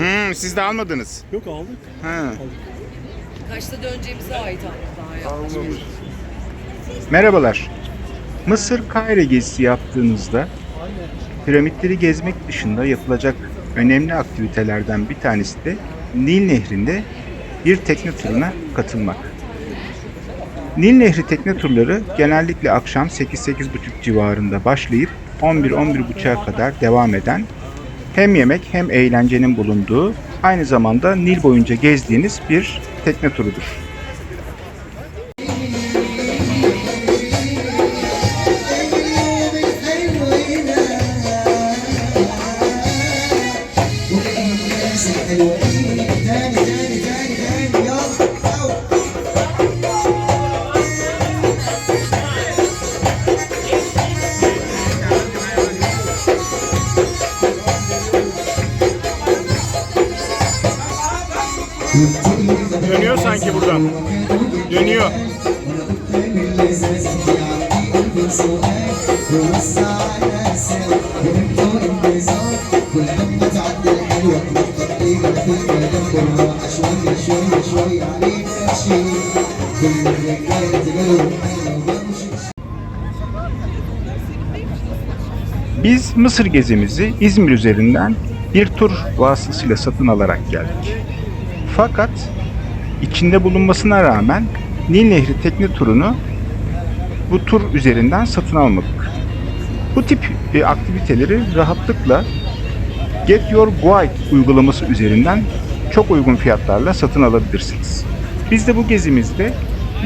Anladım siz de almadınız. Yok aldık. Ha. Kaçta döneceğimize ait yaklaşık. Merhabalar. Mısır Kahire gezisi yaptığınızda piramitleri gezmek dışında yapılacak önemli aktivitelerden bir tanesi de Nil Nehri'nde bir tekne turuna katılmak. Nil Nehri tekne turları genellikle akşam 8-8.30 civarında başlayıp 11-11.30'a kadar devam eden hem yemek hem eğlencenin bulunduğu aynı zamanda Nil boyunca gezdiğiniz bir tekne turudur. Dönüyor sanki buradan. Dönüyor. Biz Mısır gezimizi İzmir üzerinden bir tur vasıtasıyla satın alarak geldik. Fakat içinde bulunmasına rağmen Nil Nehri tekne turunu bu tur üzerinden satın almadık. Bu tip e, aktiviteleri rahatlıkla Get Your Guide uygulaması üzerinden çok uygun fiyatlarla satın alabilirsiniz. Biz de bu gezimizde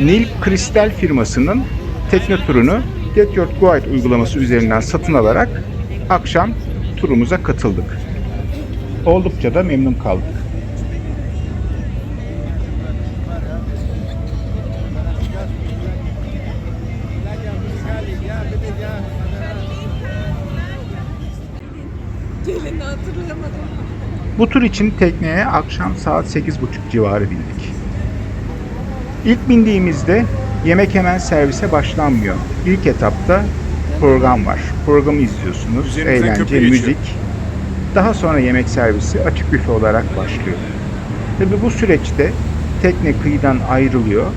Nil Kristal firmasının tekne turunu Get Your Guide uygulaması üzerinden satın alarak akşam turumuza katıldık. Oldukça da memnun kaldık. Gelini hatırlayamadım. Bu tur için tekneye akşam saat 8.30 civarı bindik. İlk bindiğimizde yemek hemen servise başlanmıyor. İlk etapta program var. Programı izliyorsunuz. Üzerinizden Eğlence, geçiyor. müzik. Daha sonra yemek servisi açık büfe olarak başlıyor. Tabi bu süreçte tekne kıyıdan ayrılıyor.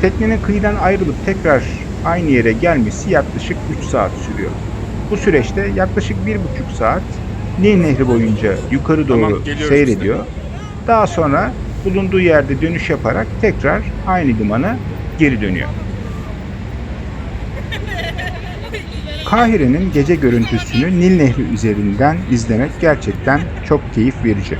Teknenin kıyıdan ayrılıp tekrar aynı yere gelmesi yaklaşık 3 saat sürüyor. Bu süreçte yaklaşık 1,5 saat Nil Nehri boyunca yukarı doğru Tamam, seyrediyor. Daha sonra bulunduğu yerde dönüş yaparak tekrar aynı limana geri dönüyor. Kahire'nin gece görüntüsünü Nil Nehri üzerinden izlemek gerçekten çok keyif verici.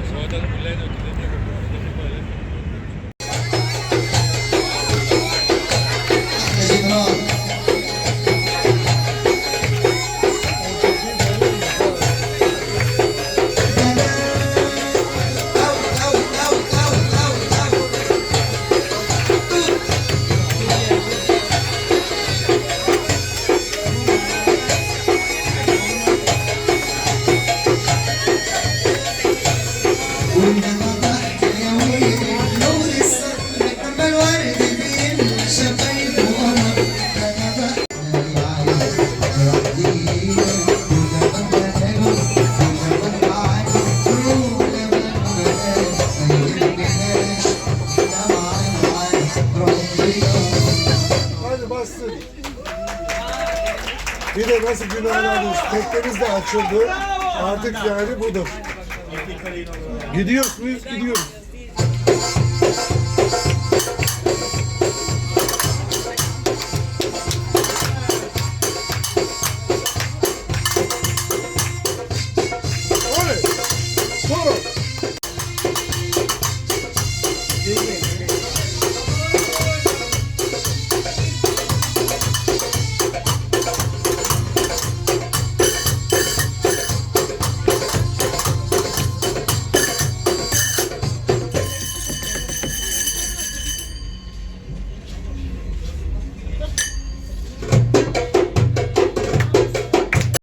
Bir de nasıl günahlandınız. Teknemiz de açıldı. Artık yani budur. Gidiyoruz muyuz? Gidiyoruz.